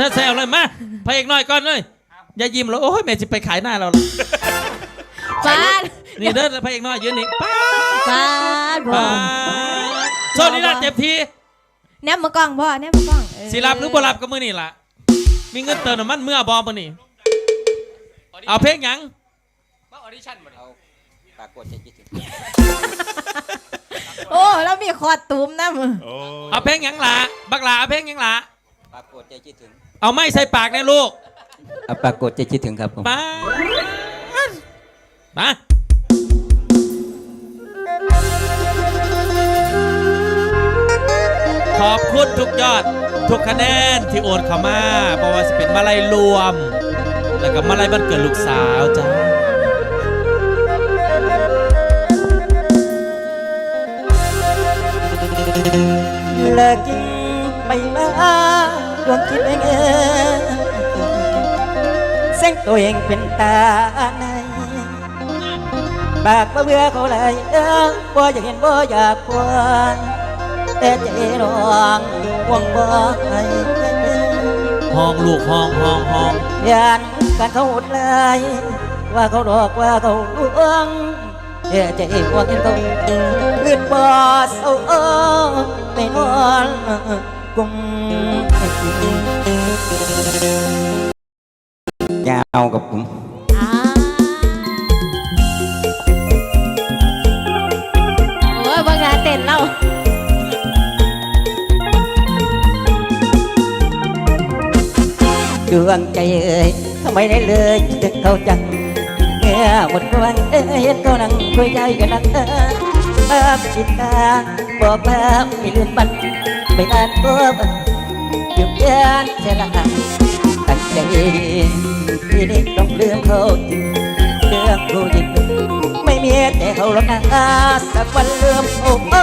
ถ้าแซวเลยมาพระเอกน้อยก่อนเลยอย่ายิ้มแล้วโอ้ยแม่จะไปขายหน้าเราละฟาดนี่เด้อพระเอกน้อยยืนนี่ป้าฟาดพ่อป้าโซนี่ละเต็มทีแนบมากล้องพ่อแนบมากล้องเสิรับหรือบ่รับก็มือนี่ล่ะ มีเงินเติมน้ำมันเมื่อบอมือนี่เอาเพลงหยังมาออดิชั่นมาเอาปรากฏใจคิดถึงโอ้แล้วมีคอดตุ้มนะมึง โอ้เอาเพลงหยังล่ะบักหลาเอาเพลงหยังล่ะปรากฏใจคิดถึง เอาไม้ใส่ปากนะลูกเอาปรากฏใจคิดถึงครับผม มามาขอบคุณทุกยอด ทุกคะแนนที่โอนเข้ามาเพราะว่าจะเป็นมาลัยรวม แล้วก็มาลัยบันเกิดลูกสาวจ้า ดวงคิดเองเองเส้นตัวเองเป็นตาในปากบ่เบื่อเขาเลยเออบ่อยากเห็นบ่อยากควรแต่ใจร้องห่วงบ่ให้ห้องลูกห้องห้องห้องยันกันเขาหดเลยว่าเขาดอกว่าเขาลวงแต่ใจห่วงเห็นเขาขึ้นบ่เศร้าเออไปนอนกุมยาวกับผมอ่าโอ้ยบาง งานเต้นเราดวงใจเอ่ยทำไมได้เลยถึงเขาจังเมื่อหมดวันเอ้ยเห็ นเขานั่ใจกันนั่งเจิตตาบอกภาพไม่ลืมมันไม่นานตัวมันหยุดยันเสียละตั้งใจที่นี่ต้องลืมเขาจริงเรื่องผู้หญิงไม่มีแต่เขาหรอกนะสักวันเลื่อมโอ้โอ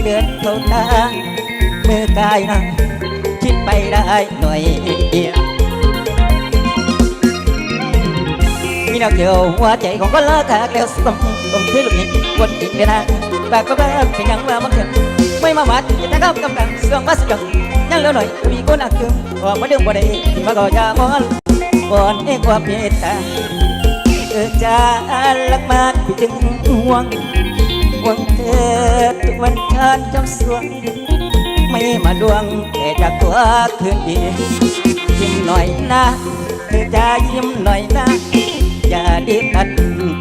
เลือนเขาทามือกายนะคิดไปได้หน่อยเดียวมีแนวเกี่ยวหัวใจของคนละทางแล้วสมตรงที่ลูกหินวนอีกเดือนนะปากก็แบบเป็นยังว่ามันเถอะไม่มาวัดจะได้เข้ากำลังเสื่อมมาสักยังเหลือหน่อยมีคนอักคืมออกมาดือดบ่ได้มาก็จะมอนบอนเอกว่าเมตตาเออจะลักมากพี่จึงห่วงห่วงเธอทุกวันทานจำสวงไม่มาดวงแต่จากตัวคืนดียิ้มหน่อยนะเธอจะยิ้มหน่อยนะอย่าดีตัด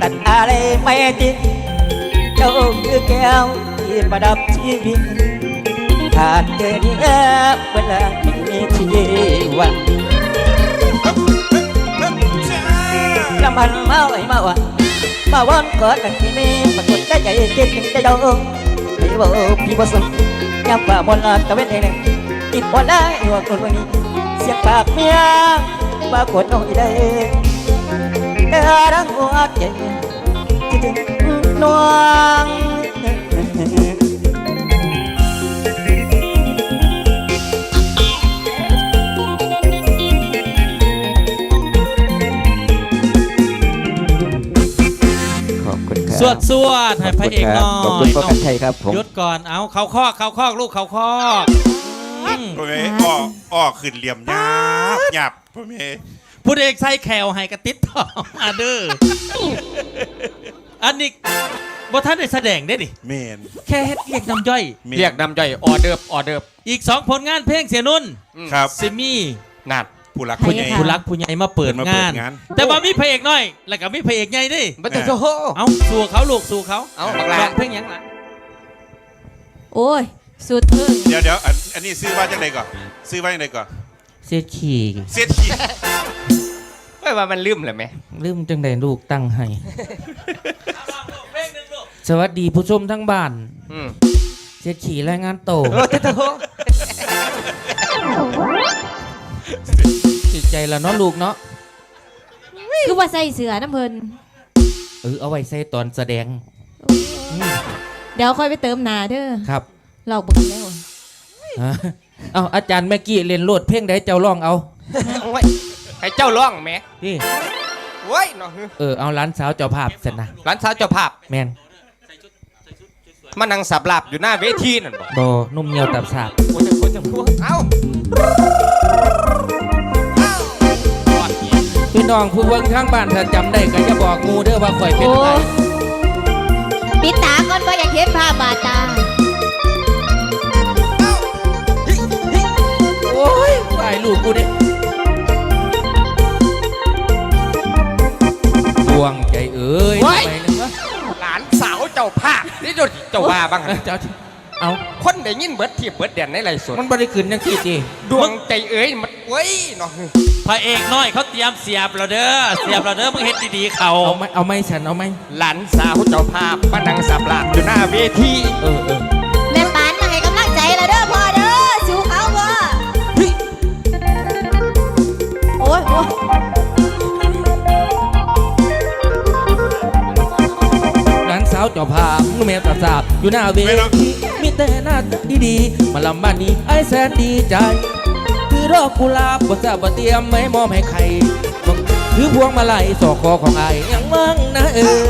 ตัดอะไรไม่ดีเจ้าคือแก้วที่ประดับชีวิต ขาดเธอเนี่ยเวลาไม่มีชีวันลำพันมาไว้มาว่ามาวันกอนกันที่นี่ปรากฏใจใจเจ็บถึงใจดองพี่บอพี่บอสยามฝ่ามนลาตะเวนเองกินบอลได้หัวคนวันนี้ เสียงปากเมียปรากฏเอาอีได้เด้อรังหัวใจคิดถึงน้อง สวดสวดให้พระเอกน้อยขอบคุณพ่อกันชัยครับผมหยุดก่อนเอาเขาคอกเขาคอกลูกเขาคอกอืมพ่อเมย์อ้ออ้อขึ้นเหลี่ยมหยาบหยาบพ่อเมย์ผู้เอกใส่แขวให้กระติดต่อมาเด้ออันนี้บ่ท่านได้แสดงได้ดิเมนแค่เฮ็ดเรียกน้ำย่อยมนเรียกนำย่อยออเดิร์ฟออเดิร์ฟอีกสองผลงานเพลงเสียนุ่นครับซิมี่นั่น ผู้รักใครผู้ใหญ่คะผู้รักผู้ใหญ่มาเปิดมางานเปิดงาน แต่ว่ามีพระเอกน้อย แล้วก็มีพระเอกใหญ่ดิบัตรโอ้โหเอาสู่เขาลูกสู่เขาเอาบักลาร้องเพลงหยังล่ะโอ้ยสุดเพิ่งเดี๋ยวเดี๋ยวอันอันนี้ซื้อว่าจังไดก่อนซื้อว่าจังไดก่อนเสียขี่เสียทีไม่ว่ามันลืมเลยไหมลืมจังไดลูกตั้งให้สวัสดีผู้ชมทั้งบ้านอืมเสียขี่รายงานโตโอ้โหจิต ใจแล้วเนาะลูกเนาะคือว่าใส่เสือน้ำเพลินเออเอาไว้ใส่ตอนแสดง เดี๋ยวค่อยไปเติมหนาเด้อครับเราบอกแล้วฮะเอาอาจารย์แม่กี้เรียนโลดเพลงใดเจ้าร้องเอาโอ้ยให้เจ้าร้องแหม่นี่โอ้ยเนาะเออเอาร้านสาวเจ้าภาพเสร็จนะร้านสาวเจ้าภาพแมนมานั่งสับหลับอยู่หน้าเวทีนั่นบ่บอนุ่มเหนียวตับสาบโอ้ยจะโอ้ยจะพูดเอ้า น้องผู้เบิ่งทางบ้านถ้าจำได้ก็จะบอกหมูเด้อว่าข่อยเป็นโอ้ไผปิดตาก่อนบ่อยากเห็นภาพบาดตา โอ้ยตายลูกกูเด้ดวงใจเอ้ยเฮ้ยไปเลยนะหลานสาวเจ้าภาคนี่โดนเจ้าว่าบ้างเอออะเจ้า เอาคนได้ยินเบิดที่เบิดเด่นในไรสดมันบ่ได้ขึ้นจังซี่ติดวงใจเอ้ยมันเว้ยเนาะพระเอกน้อยเขาเตรียมเสียบเราเด้อเสียบเราเด้อมึงเฮ็ดดีๆเขาเอาไหมเอาไหมฉันเอาไหมหลานสาวเจ้าภาพมานั่งสับหลาบอยู่หน้าเวทีเออเออแม่ปานมาให้กำลังใจเราเด้อพ่อเด้อสู้เขาบ่โอ้ยโอ้ยหลานสาวเจ้าภาพมือแม่ตาสาบอยู่หน้าเวไม่หรอกที มีแต่หน้าตาดีๆมาลำบ้านนี้ไอ้แสนดีใจ คือรอกกุหลาบบ่ทราบบ่เตรียมไม่มอบให้ใครถือพวงมาลัยสอกคอของไอ้ายยังมั่งนะเออ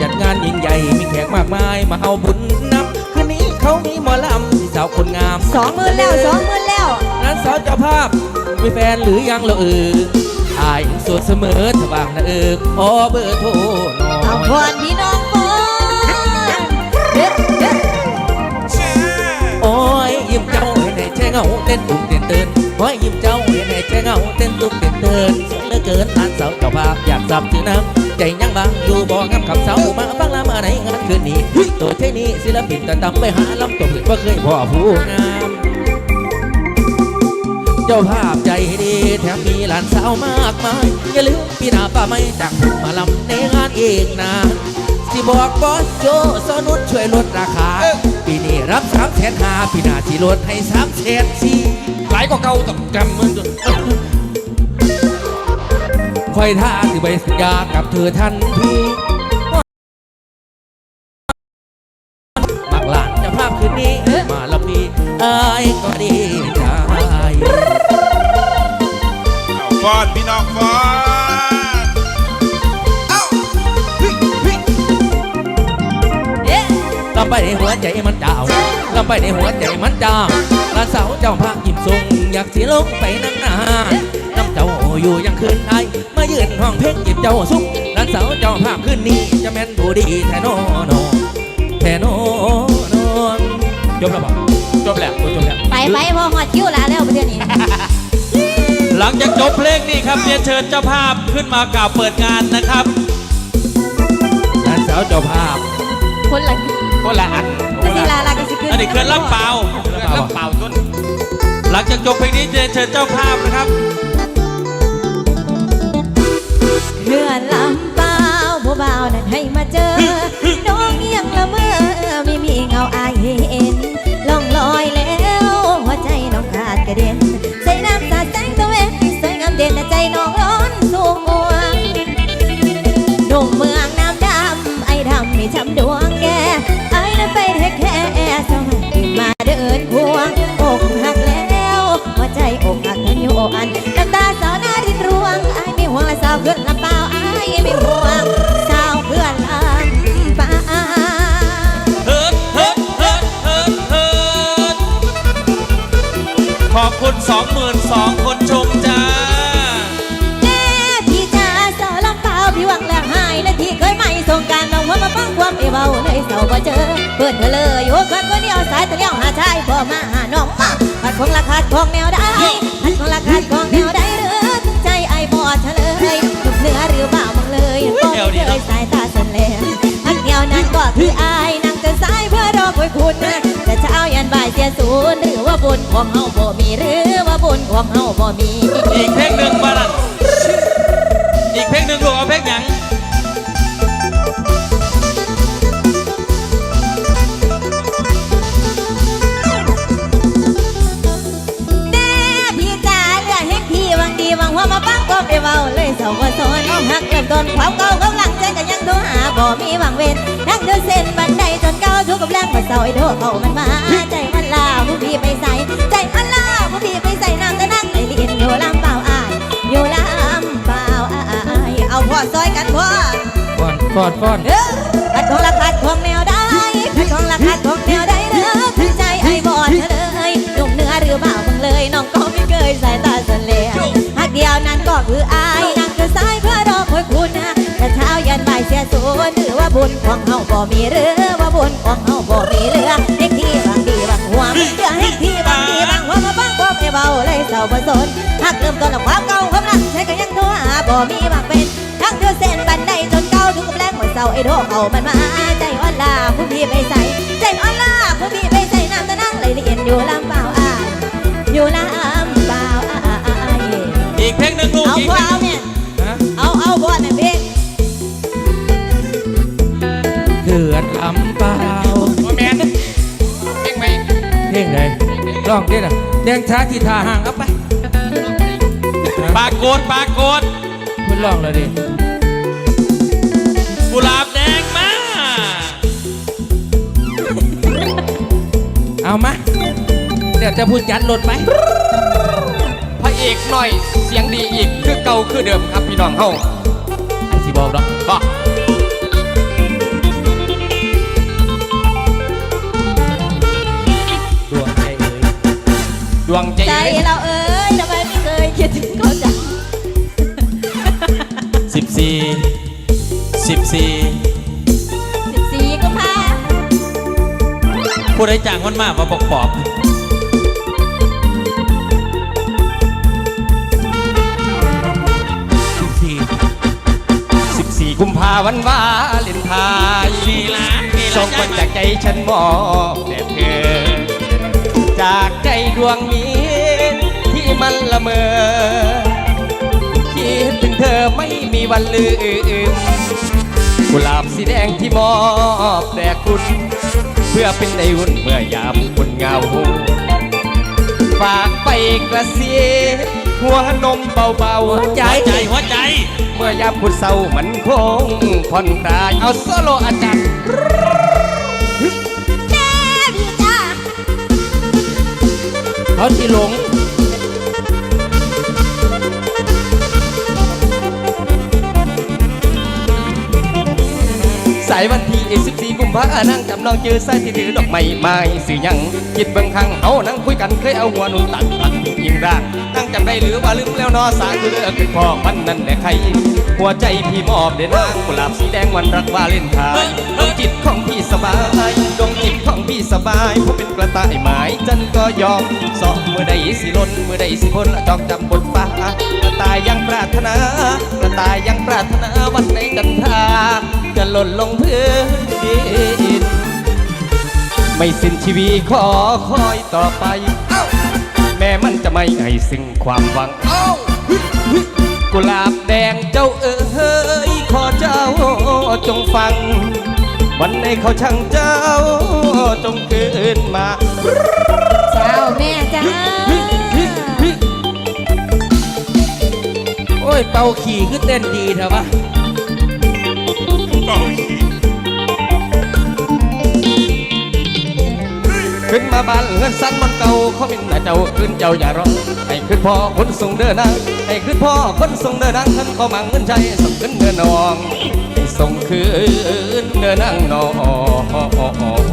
จัดงานยิ่งใหญ่มีแขกมากมายมาเอาบุญนำคืนนี้เขามีหมอลำที่สาวคนงามสองหมื่นแล้วสองหมื่นแล้วนั้นสาวเจ้าภาพมีแฟนหรือยังละเอออายยังโสดเสมอถ้าบางนะเออขอเบอร์โทรหน่เอาอยพรพี่น้อง ยิ้มเจ้าเห็นให้แช่เงาเต้นตุ้มเต้นเตือนโอ้ยยิ้มเจ้าเห็นให้แช่เงาเต้นตุ้มเต้นเตือนเสียเหลือเกินทานสาวเจ้าภาพอยากจับถือน้ำใจยังบางอยู่บ่งามคำเสามาฟังลามาในงานคืนนี้ตัวเช่นี้ศิลปินตะตำไปหาลำจบเลยว่าเคยพ่อผู้งามเจ้าภาพใจดีแถมมีหลานสาวมากมายอย่าลืมพี่นาป้าไม่จากมมาลำในงานเองนะ สิบอกบอสโจสนุดช่วยลดราคา ปีนี้รับสามแสนห้าพี่นาที่ลดให้สามแสนสี่หลายกว่าเก่าต้องจำมันจนคอยท่าที่ใบสัญญากับเธอทันทีบักหลานเจะภาพคืนนี้มาลำพีอ ในหัวใจมันดาวลำไปในหัวใจมันจางลานสาวเจ้าพระยิ้มทรงอยากสิลงไปนั่งหน้าน้ำเจ้าอยู่ยังคืนไอมายืนห้องเพลงจีบเจ้าสุกลานสาวเจ้าภาพคืนนี้จะแม่นผู้ดีแท้โนโนแท้โนโนจบแล้วบ่จบแล้วจบแล้วไปไปพอหอดคิ้วแล้วแล้วประเดี๋ยวนี้หลังจากจบเพลงนี้ครับเรียนเชิญเจ้าภาพขึ้นมากล่าวเปิดงานนะครับลานสาวเจ้าภาพ คนละ คนละอันจะสิลาลากันสิขึ้นอันนี้เคลื่อนลำเปล่าเรื่องลำเปล่าต้นหลังจากจบเพลงนี้เรียนเชิญเจ้าภาพนะครับเลื่อนลำเปล่าผู้บ่าวนั้นให้มาเจอ น้องยังละเมอไม่มีเงาอายเห็นล่องลอยแล้วหัวใจน้องขาดกระเด็น ใส่น้ำสาดแสงตะเวนสวยงามเด่นแต่ใจน้องร้อนสูงหนุ่มเมืองน้ำดำไอ้ดำไม่ช้ำดวง หัวมาฟังความเอเบาเลยเสาบ่เจอเพื่อนเธอเลยโอ้คนคนเดียวสายตะเลี้ยวหาชายพอมาหาน้องมาขัดของราคาของแนวได้ขัดของราคาของแนวได้หรือใจไอ้บอดเฉลยทุกเนื้อหรือเปล่ามึงเลยก็ไม่เคยสายตาสันเลนอันเดียวนั้นก็คืออายนั่งเดินสายเพื่อรอคอยคุณแต่เช้ายันบ่ายเสียศูนย์หรือว่าบุญของเฮาบ่มีหรือว่าบุญของเฮาบ่มี ฟ้อนฟ้อนฟ้อนเออขัดของราคาของแนวได้ขัดของราคาของแนวได้เด้อคือใจไอ้บอดเธอเลยหนุ่มเนื้อหรือเปล่ามึงเลยน้องก็ไม่เคยสายตาสันเลยหักเดียวนั้นก็คืออายนั่งคือสายสียสูญหรือว่าบุญของเฮาบ่มีเรือว่าบุญของเฮาบ่มีเรือเด็กที่บางดีบางหัวมีเรือให้ที่บางดีบางหัวมาฟังความให้เบาเลยเศร้าบ่สนหากเริ่มต้นจากความเก่าความรักใช้ก็ยังโทรหาบ่มีบางเป็น เศร้าไอ้โทรเอามันมาใจอ่อนลาผู้พี่ไปใส่ใจอ่อนลาผู้พี่ไปใส่น้ำตะนั่งไหลเรียนอยู่ลำเปล่าอายอยู่ลำเปล่าอายอีกเพลงหนึ่งลูกเอาอีกพอเพลงเอาเนี่ยฮะเอาเอาบอลน่ะพี่เกิดลำเปล่าโอแมนเก่งไหมเพลงไหนร้องดิน่ะแดงช้าที่ท่าห่างเอาไปปากโกดปากโกดคุณร้องเลยดิ กุหลาบแดงมา เอามา เดี๋ยวจะพูดจัดรถไหม พระเอกหน่อยเสียงดีอีกคือเก่าคือเดิมครับพี่น้องเฮาไอ้สิบอกดอกบอกดวงใจเอ่ยดวงใจใจเลยเราเอ้ยทำไมไม่เคยคิดถึงเขาจังสิบสี่ สิบสี่สิบสี่ก็พาผู้ใดจ้างมันมากมาบอกปอบสิบสี่14กุมภาวันวาเลนไทน์นี่ละนี่ละส่งมาจากใจฉันมอบแด่เธอ จากใจดวงนี้ที่มันละเมอคิดถึงเธอไม่มีวันลืม กุหลาบสีแดงที่มอบแด่คุณ เพื่อเป็นในวุ่นเมื่อยามคุณเหงา ฝากไปกระเซียหัวนมเบาๆหัวใจหัวใจ เมื่อยามคุณเศร้ามันคงผ่อนคลายเอาโซโลอาจารย์แม่พี่จ้าเขาที่หลงายวันที่ 14 กุมภานั่งจำลองเจอสายที่ถือดอกไม้ไม้สื่อหยังคิดเบิ่งครั้งเอานั่งคุยกันเคยเอาหัวหนุนตัดตัดยิงร่างนั่งจำได้หรือว่าลืมแล้วเนอสายคือเลือกคือพ่อมันนั่นแหละใคร หัวใจพี่มอบเด่นางกุหลาบสีแดงวันรักวาเล่นไทน์ดวงจิตของพี่สบายดวงจิตของพี่สบายเพราะเป็นกระต่ายไม้จันก็ยอมสอบเมื่อใดสิล้นเมื่อใดสิพ้นละจอกจำบนฟ้ากระต่ายยังปรารถนากระต่ายยังปรารถนาวันไหน ไม่สิ้นชีวิตขอคอยต่อไปเอ้าแม้มันจะไม่ให้สิ้นความหวังเอ้ากุหลาบแดงเจ้าเอ๋ยขอเจ้าจงฟัง วันในเขาช่างเจ้าจงเกินมาเจ้าแม่จ้าโอ้ยเป่าขี่คือเต้นดีเถอะวะเป่าขี้ ขึ้นมาบ้านเงินสั้นมันเก่าเขาเป็นแต่เจ้าขึ้นเจ้าอย่าร้องให้ขึ้นพ่อคนส่งเดินนางให้ขึ้นพ่อคนส่งเดินนางท่านขอมังเงินใจส่งขึ้นเดินนองส่งคืนเดินนางนอง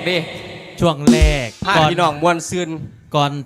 กดิช่วงแรกผ่านก่อนพี่น้องมวลซืนก่อน